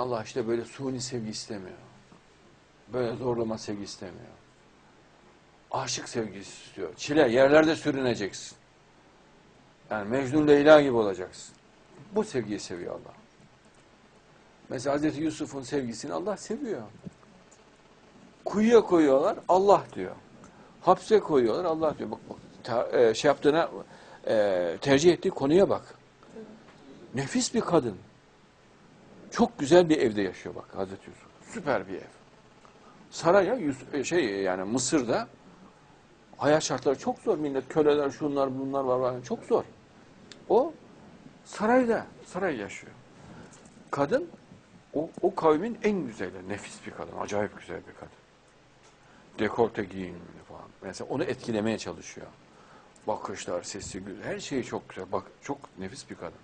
Allah işte böyle suni sevgi istemiyor. Böyle zorlama sevgi istemiyor. Aşık sevgisi istiyor. Çile, yerlerde sürüneceksin. Yani Mecnun Leyla gibi olacaksın. Bu sevgiyi seviyor Allah. Mesela Hazreti Yusuf'un sevgisini Allah seviyor. Kuyuya koyuyorlar, Allah diyor. Hapse koyuyorlar, Allah diyor. Bak, bak e, şey yaptığına, e, tercih ettiği konuya bak. Nefis bir kadın. Çok güzel bir evde yaşıyor bak Hazreti Yusuf. Süper bir ev. Saraya, e, şey yani Mısır'da hayat şartları çok zor. Millet köleler, şunlar, bunlar var. var. Çok zor. O sarayda, saray yaşıyor. Kadın o, o kavmin en güzeli, nefis bir kadın, acayip güzel bir kadın. Dekolte giyinimli falan. Mesela onu etkilemeye çalışıyor. Bakışlar, sesi, her şeyi çok güzel. Bak çok nefis bir kadın.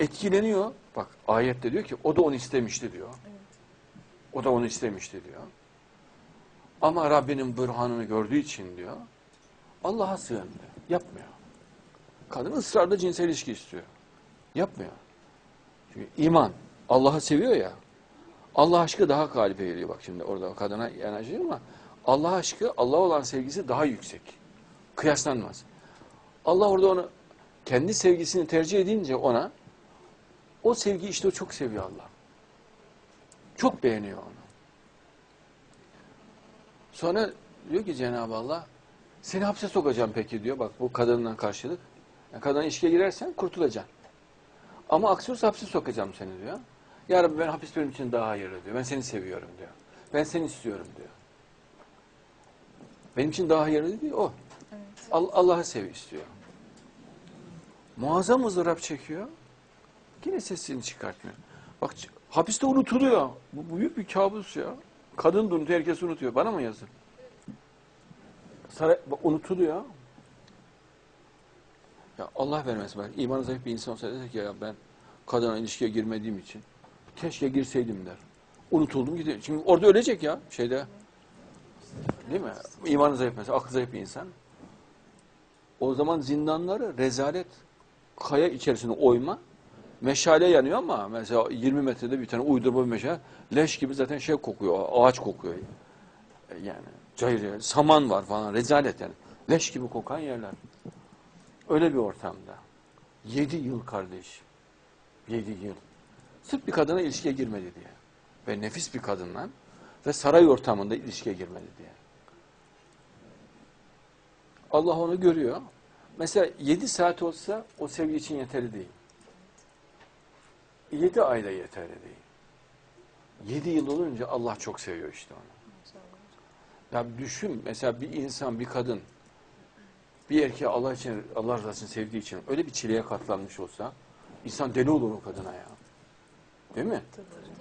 Etkileniyor. Bak ayette diyor ki o da onu istemişti diyor. O da onu istemişti diyor. Ama Rabbinin bürhanını gördüğü için diyor. Allah'a sığındı. Yapmıyor. Kadın ısrarla cinsel ilişki istiyor. Yapmıyor. Çünkü iman. Allah'ı seviyor ya. Allah aşkı daha galibe geliyor bak şimdi orada kadına yanaşıyor ama Allah aşkı, Allah olan sevgisi daha yüksek. Kıyaslanmaz. Allah orada onu kendi sevgisini tercih edince ona o sevgi işte o çok seviyor Allah. Çok beğeniyor onu. Sonra diyor ki Cenab-ı Allah seni hapse sokacağım peki diyor. Bak bu kadından karşılık. Yani kadına ilişkiye girersen kurtulacaksın. Ama aksi hapse sokacağım seni diyor. Ya Rabbi ben hapis benim için daha hayırlı diyor. Ben seni seviyorum diyor. Ben seni istiyorum diyor. Benim için daha hayırlı değil o. Al- Allah'ı sev istiyor. Muazzam ızdırap çekiyor. Yine sesini çıkartmıyor. Bak hapiste unutuluyor. Bu büyük bir kabus ya. Kadın unutuyor, herkes unutuyor. Bana mı yazın? Saray, bak, unutuluyor. Ya Allah vermez bak. İmanı zayıf bir insan olsa dese ki ya ben kadına ilişkiye girmediğim için keşke girseydim der. Unutuldum gidiyor. Çünkü orada ölecek ya şeyde. Değil mi? İmanı zayıf mesela, aklı zayıf bir insan. O zaman zindanları rezalet, kaya içerisine oyma, meşale yanıyor ama mesela 20 metrede bir tane uydurma bir meşale, leş gibi zaten şey kokuyor, ağaç kokuyor. E, Yani cayır saman var falan, rezalet yani. Leş gibi kokan yerler. Öyle bir ortamda. Yedi yıl kardeş. Yedi yıl. Sırf bir kadına ilişkiye girmedi diye. Ve nefis bir kadınla ve saray ortamında ilişkiye girmedi diye. Allah onu görüyor. Mesela yedi saat olsa o sevgi için yeterli değil. Yedi ayda yeterli değil. Yedi yıl olunca Allah çok seviyor işte onu. Ya düşün mesela bir insan, bir kadın bir erkeği Allah için, Allah rızası için sevdiği için öyle bir çileye katlanmış olsa insan deli olur o kadına ya. Değil mi?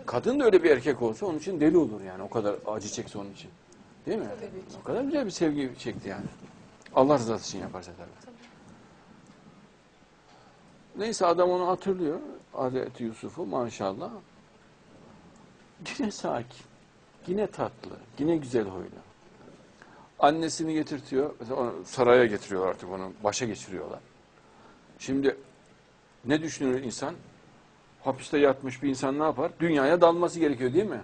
Kadın da öyle bir erkek olsa onun için deli olur yani. O kadar acı çekse onun için. Değil mi? O kadar güzel bir sevgi çekti yani. Allah rızası için yaparsa tabii. Neyse adam onu hatırlıyor. Hazreti Yusuf'u maşallah. Yine sakin. Yine tatlı. Yine güzel huylu. Annesini getirtiyor. Mesela onu saraya getiriyorlar artık onu. Başa geçiriyorlar. Şimdi ne düşünür insan? Hapiste yatmış bir insan ne yapar? Dünyaya dalması gerekiyor değil mi?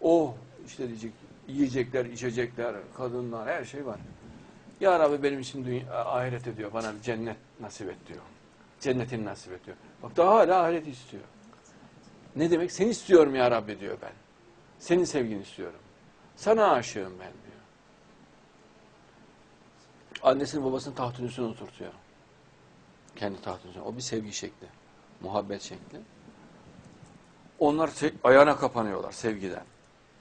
Oh işte diyecek yiyecekler, içecekler, kadınlar her şey var. Ya Rabbi benim için dünya, ahirete diyor bana cennet nasip et diyor. Cennetini nasip et diyor. Bak daha hala ahiret istiyor. Ne demek? Seni istiyorum ya Rabbi diyor ben. Senin sevgini istiyorum. Sana aşığım ben diyor. Annesinin babasının tahtının üstüne oturtuyor. Kendi tahtının üstüne. O bir sevgi şekli. Muhabbet şekli. Onlar ayağına kapanıyorlar sevgiden,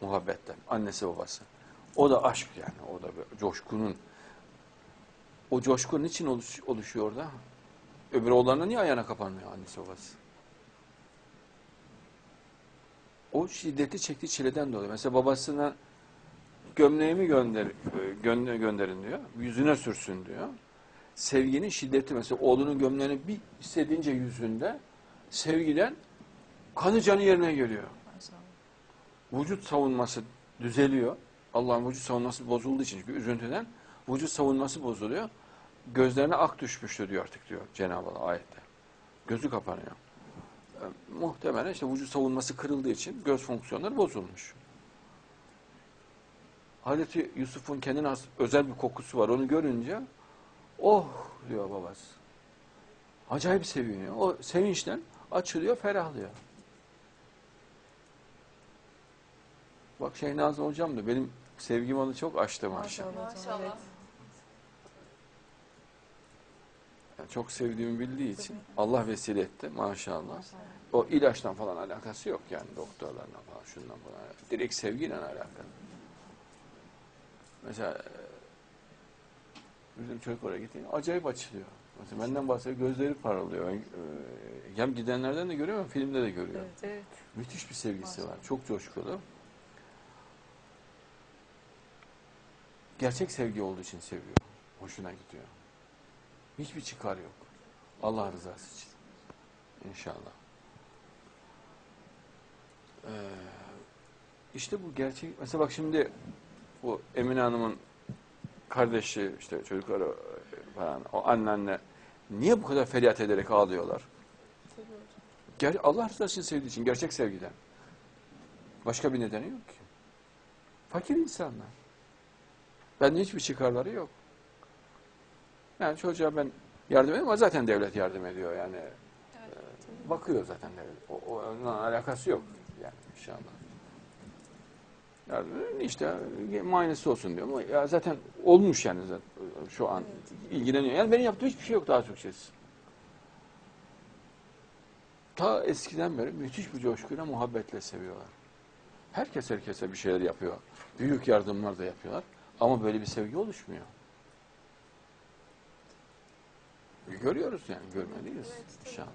muhabbetten. Annesi babası. O da aşk yani. O da bir coşkunun. O coşku niçin oluş- oluşuyor orada? Öbür oğlanla niye ayağına kapanmıyor annesi babası? O şiddeti çektiği çileden dolayı. Mesela babasına gömleğimi gönder, e, gö- gönderin diyor. Yüzüne sürsün diyor. Sevginin şiddeti mesela oğlunun gömleğini bir hissedince yüzünde sevgiden kanı canı yerine geliyor. Vücut savunması düzeliyor. Allah'ın vücut savunması bozulduğu için çünkü üzüntüden vücut savunması bozuluyor. Gözlerine ak düşmüştü diyor artık diyor Cenab-ı Allah ayette. Gözü kapanıyor. e, muhtemelen işte vücut savunması kırıldığı için göz fonksiyonları bozulmuş. Hazreti Yusuf'un kendine has özel bir kokusu var. Onu görünce oh diyor babası. Acayip seviniyor. O sevinçten açılıyor, ferahlıyor. Bak şey Nazım hocam da benim sevgim onu çok açtı maşallah. Maşallah. Maşallah. Evet. Yani çok sevdiğimi bildiği için Allah vesile etti maşallah. O ilaçtan falan alakası yok yani doktorlarla falan şundan falan. Direkt sevgiyle alakalı. Mesela e, bizim çocuk oraya gitti. Acayip açılıyor. Mesela benden bahsediyor. Gözleri parlıyor. E, hem gidenlerden de görüyorum hem filmde de görüyorum. Evet, evet. Müthiş bir sevgisi var. Maşallah. Çok coşkulu. Gerçek sevgi olduğu için seviyor. Hoşuna gidiyor. Hiçbir çıkar yok. Allah rızası için. İnşallah. Ee, işte bu gerçek. Mesela bak şimdi bu Emine Hanım'ın kardeşi işte çocukları e, falan o anneanne niye bu kadar feryat ederek ağlıyorlar? Ger Allah rızası için sevdiği için, gerçek sevgiden. Başka bir nedeni yok ki. Fakir insanlar. Benden hiçbir çıkarları yok. Yani çocuğa ben yardım ediyorum ama zaten devlet yardım ediyor yani. Ee, bakıyor zaten devlet. O, o onunla alakası yok yani inşallah. Yardım ediyor işte muayenesi olsun diyor ama ya zaten olmuş yani zaten şu an ilgileniyor. Yani benim yaptığım hiçbir şey yok daha Türkçesi. Ta eskiden beri müthiş bir coşkuyla, muhabbetle seviyorlar. Herkes herkese bir şeyler yapıyor. Büyük yardımlar da yapıyorlar. Ama böyle bir sevgi oluşmuyor. Görüyoruz yani, görmeliyiz inşallah.